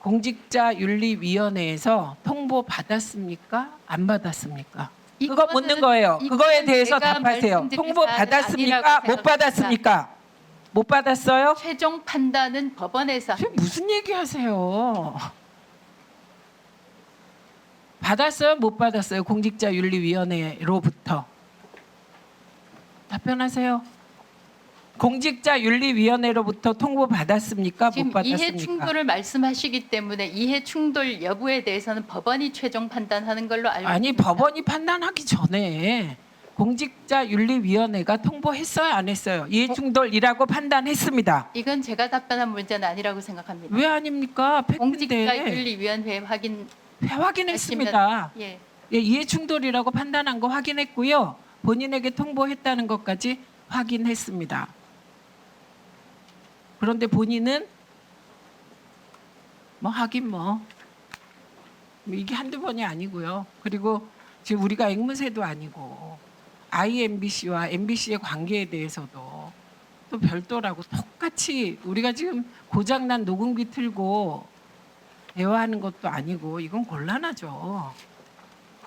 공직자윤리위원회에서 통보 받았습니까? 안 받았습니까? 이 그거 묻는 거예요. 이 그거에 대해서 답하세요. 통보 받았습니까? 못. 받았습니까? 못 받았어요? 최종 판단은 법원에서 지금 무슨 얘기하세요? 받았어요? 못 받았어요? 공직자윤리위원회로부터 답변하세요. 공직자윤리위원회로부터 통보 받았습니까? 지금 못 이해 받았습니까? 충돌을 말씀하시기 때문에 이해 충돌 여부에 대해서는 법원이 최종 판단하는 걸로 알고 아니 있습니다. 법원이 판단하기 전에 공직자윤리위원회가 통보했어요 안 했어요? 이해충돌이라고 판단했습니다. 이건 제가 답변한 문제는 아니라고 생각합니다. 왜 아닙니까? 팩트인데 공직자윤리위원회 확인 확인했습니다. 예. 예, 이해충돌이라고 판단한 거 확인했고요. 본인에게 통보했다는 것까지 확인했습니다. 그런데 본인은 뭐 하긴 뭐, 뭐 이게 한두 번이 아니고요. 그리고 지금 우리가 앵무새도 아니고 IMBC와 MBC의 관계에 대해서도 또 별도라고 똑같이 우리가 지금 고장난 녹음기 틀고 대화하는 것도 아니고 이건 곤란하죠.